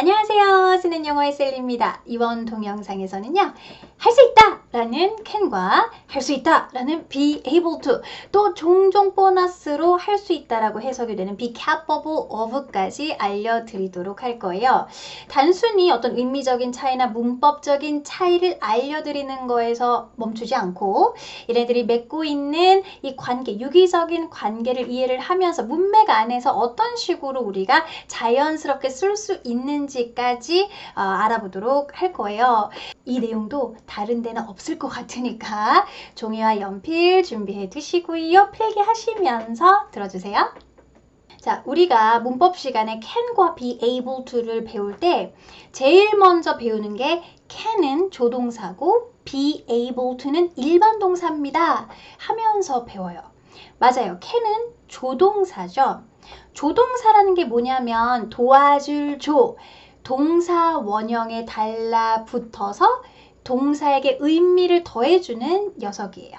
안녕하세요. 쓰는 영어의 셀리입니다. 이번 동영상에서는요. 할 수 있다! 라는 can과 할 수 있다! 라는 be able to 또 종종 보너스로 할 수 있다 라고 해석이 되는 be capable of까지 알려드리도록 할 거예요. 단순히 어떤 의미적인 차이나 문법적인 차이를 알려드리는 거에서 멈추지 않고 얘네들이 맺고 있는 이 관계, 유기적인 관계를 이해를 하면서 문맥 안에서 어떤 식으로 우리가 자연스럽게 쓸 수 있는지까지 어, 알아보도록 할 거예요. 이 내용도 다른 데는 없을 것 같으니까 종이와 연필 준비해 두시고요. 필기하시면서 들어주세요. 자, 우리가 문법 시간에 can과 be able to를 배울 때 제일 먼저 배우는 게 can은 조동사고 be able to는 일반 동사입니다. 하면서 배워요. 맞아요. can은 조동사죠. 조동사라는 게 뭐냐면 도와줄 조, 동사 원형에 달라붙어서 동사에게 의미를 더해주는 녀석이에요.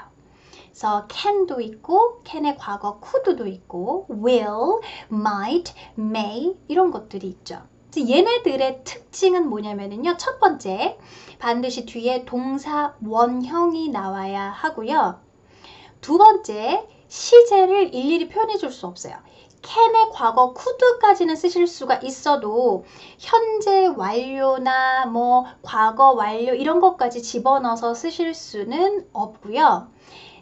그래서 can도 있고 can의 과거 could도 있고 will, might, may 이런 것들이 있죠. 얘네들의 특징은 뭐냐면요. 첫 번째, 반드시 뒤에 동사 원형이 나와야 하고요. 두 번째, 시제를 일일이 표현해 줄 수 없어요. Can의 과거 could까지는 쓰실 수가 있어도 현재 완료나 뭐 과거 완료 이런 것까지 집어넣어서 쓰실 수는 없고요.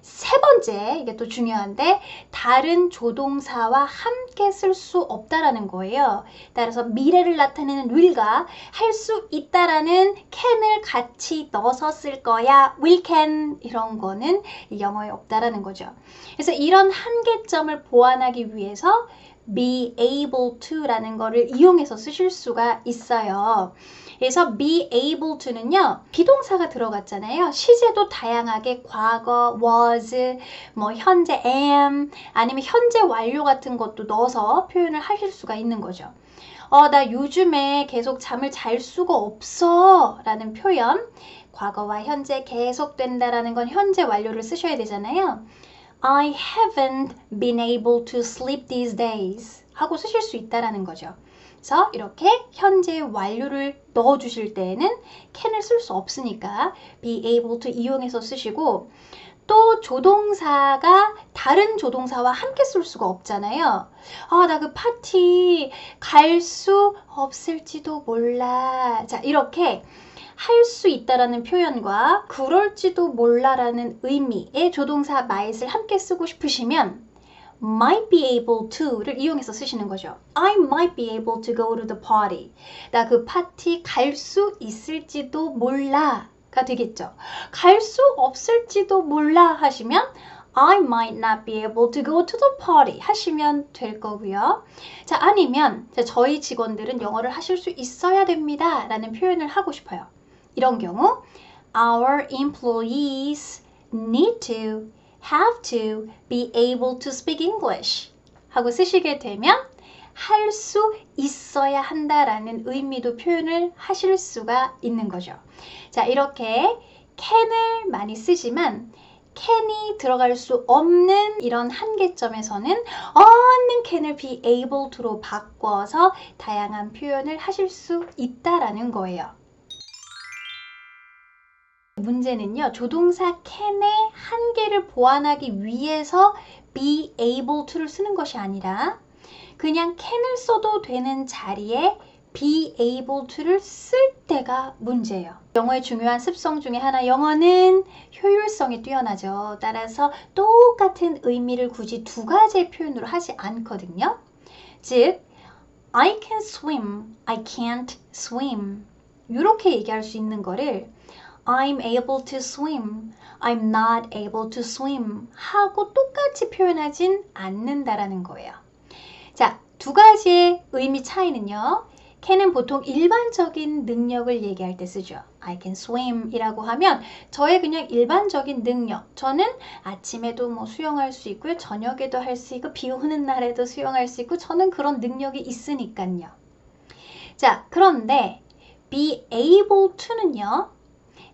세 번째, 이게 또 중요한데 다른 조동사와 함께 쓸 수 없다라는 거예요. 따라서 미래를 나타내는 will과 할 수 있다라는 can을 같이 넣어서 쓸 거야. will can 이런 거는 영어에 없다라는 거죠. 그래서 이런 한계점을 보완하기 위해서 be able to라는 거를 이용해서 쓰실 수가 있어요. 그래서 be able to는요, 비동사가 들어갔잖아요. 시제도 다양하게 과거, was, 뭐 현재 am, 아니면 현재 완료 같은 것도 넣어서 표현을 하실 수가 있는 거죠. 어, 나 요즘에 계속 잠을 잘 수가 없어 라는 표현, 과거와 현재 계속된다라는 건 현재 완료를 쓰셔야 되잖아요. I haven't been able to sleep these days 하고 쓰실 수 있다라는 거죠. 그래서 이렇게 현재 완료를 넣어 주실 때에는 can을 쓸 수 없으니까 be able to 이용해서 쓰시고 또 조동사가 다른 조동사와 함께 쓸 수가 없잖아요. 아, 나 그 파티 갈 수 없을지도 몰라. 자, 이렇게 할 수 있다라는 표현과 그럴지도 몰라라는 의미의 조동사 might을 함께 쓰고 싶으시면 might be able to를 이용해서 쓰시는 거죠. I might be able to go to the party. 나 그 파티 갈 수 있을지도 몰라 가 되겠죠. 갈 수 없을지도 몰라 하시면 I might not be able to go to the party 하시면 될 거고요. 자, 아니면 저희 직원들은 영어를 하실 수 있어야 됩니다. 라는 표현을 하고 싶어요. 이런 경우 Our employees need to have to be able to speak English 하고 쓰시게 되면 할 수 있어야 한다라는 의미도 표현을 하실 수가 있는 거죠. 자, 이렇게 can을 많이 쓰지만 can이 들어갈 수 없는 이런 한계점에서는 얻는 can을 be able to로 바꿔서 다양한 표현을 하실 수 있다라는 거예요. 문제는요, 조동사 can의 한계를 보완하기 위해서 be able to를 쓰는 것이 아니라 그냥 can을 써도 되는 자리에 be able to를 쓸 때가 문제예요. 영어의 중요한 습성 중에 하나, 영어는 효율성이 뛰어나죠. 따라서 똑같은 의미를 굳이 두 가지의 표현으로 하지 않거든요. 즉, I can swim, I can't swim. 이렇게 얘기할 수 있는 거를 I'm able to swim, I'm not able to swim 하고 똑같이 표현하진 않는다라는 거예요. 자, 두 가지의 의미 차이는요. can은 보통 일반적인 능력을 얘기할 때 쓰죠. I can swim 이라고 하면 저의 그냥 일반적인 능력. 저는 아침에도 뭐 수영할 수 있고요. 저녁에도 할 수 있고 비 오는 날에도 수영할 수 있고 저는 그런 능력이 있으니까요. 자, 그런데 be able to는요.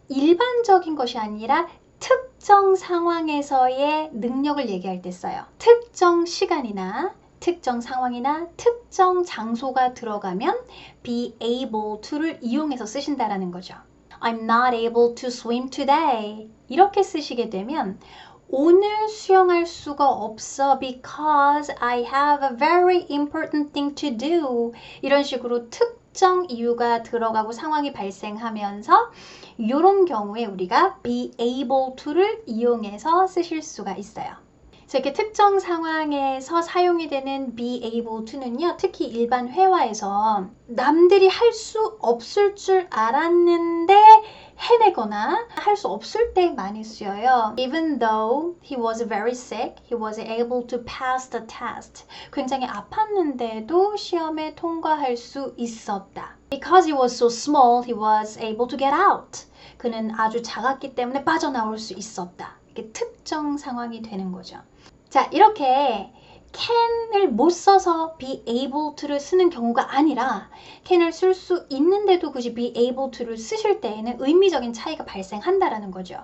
일반적인 것이 아니라 특정 상황에서의 능력을 얘기할 때 써요. 특정 시간이나 특정 상황이나 특정 장소가 들어가면 be able to를 이용해서 쓰신다라는 거죠. I'm not able to swim today. 이렇게 쓰시게 되면 오늘 수영할 수가 없어 because I have a very important thing to do. 이런 식으로 특 정 이유가 들어가고 상황이 발생하면서 이런 경우에 우리가 be able to를 이용해서 쓰실 수가 있어요. 이렇게 특정 상황에서 사용이 되는 be able to는요, 특히 일반 회화에서 남들이 할 수 없을 줄 알았는데 해내거나 할 수 없을 때 많이 쓰여요. Even though he was very sick, he was able to pass the test. 굉장히 아팠는데도 시험에 통과할 수 있었다. Because he was so small, he was able to get out. 그는 아주 작았기 때문에 빠져나올 수 있었다. 이게 특정 상황이 되는 거죠. 자, 이렇게 can을 못 써서 be able to를 쓰는 경우가 아니라 can을 쓸 수 있는데도 굳이 be able to를 쓰실 때에는 의미적인 차이가 발생한다라는 거죠.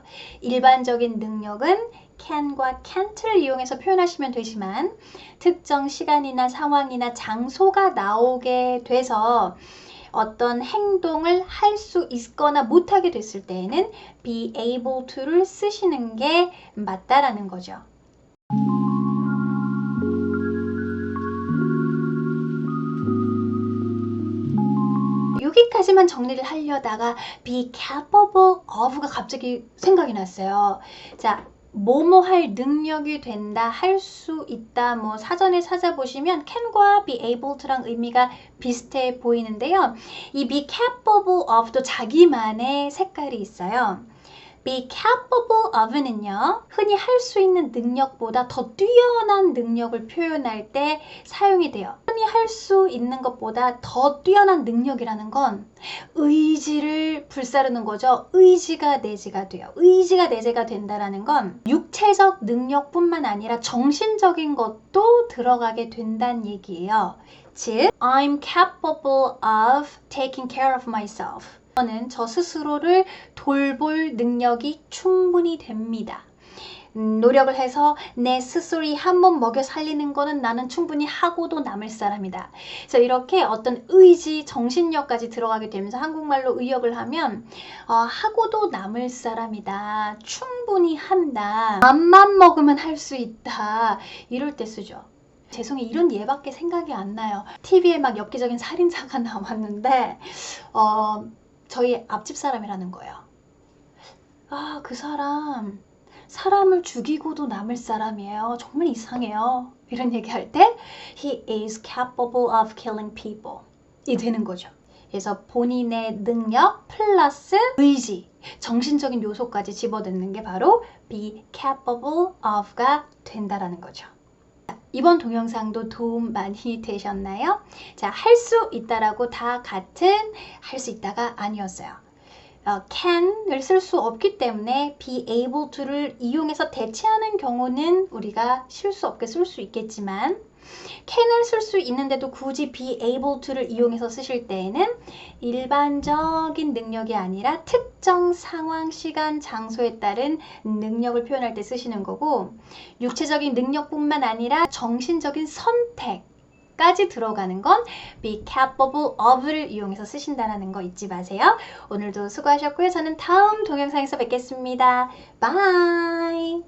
일반적인 능력은 can과 can't를 이용해서 표현하시면 되지만 특정 시간이나 상황이나 장소가 나오게 돼서 어떤 행동을 할 수 있거나 못하게 됐을 때에는 be able to를 쓰시는 게 맞다라는 거죠. 여기까지만 정리를 하려다가 be capable of가 갑자기 생각이 났어요. 자, 뭐뭐 할 능력이 된다, 할 수 있다, 뭐 사전에 찾아보시면 can과 be able to랑 의미가 비슷해 보이는데요. 이 be capable of도 자기만의 색깔이 있어요. Be capable of는요, 흔히 할 수 있는 능력보다 더 뛰어난 능력을 표현할 때 사용이 돼요. 흔히 할 수 있는 것보다 더 뛰어난 능력이라는 건 의지를 불사르는 거죠. 의지가 내재가 돼요. 의지가 내재가 된다라는 건 육체적 능력뿐만 아니라 정신적인 것도 들어가게 된다는 얘기예요. 즉, I'm capable of taking care of myself. 저는 저 스스로를 돌볼 능력이 충분히 됩니다. 음, 노력을 해서 내 스스로 한번 먹여 살리는 거는 나는 충분히 하고도 남을 사람이다. 그래서 이렇게 어떤 의지, 정신력까지 들어가게 되면서 한국말로 의역을 하면 어, 하고도 남을 사람이다. 충분히 한다. 맘만 먹으면 할 수 있다. 이럴 때 쓰죠. 죄송해요. 이런 예밖에 생각이 안 나요. TV에 막 엽기적인 살인사가 나왔는데 어, 저희 앞집 사람이라는 거예요. 아, 그 사람 사람을 죽이고도 남을 사람이에요. 정말 이상해요. 이런 얘기할 때 he is capable of killing people 이 되는 거죠. 그래서 본인의 능력 플러스 의지, 정신적인 요소까지 집어넣는 게 바로 be capable of가 된다라는 거죠. 이번 동영상도 도움 많이 되셨나요? 자, 할 수 있다라고 다 같은 할 수 있다가 아니었어요. 어, can을 쓸 수 없기 때문에 be able to를 이용해서 대체하는 경우는 우리가 실수 없게 쓸 수 있겠지만 can을 쓸 수 있는데도 굳이 be able to를 이용해서 쓰실 때에는 일반적인 능력이 아니라 특정 상황, 시간, 장소에 따른 능력을 표현할 때 쓰시는 거고 육체적인 능력뿐만 아니라 정신적인 선택 까지 들어가는 건 be capable of를 이용해서 쓰신다는 거 잊지 마세요. 오늘도 수고하셨고요. 저는 다음 동영상에서 뵙겠습니다. 바이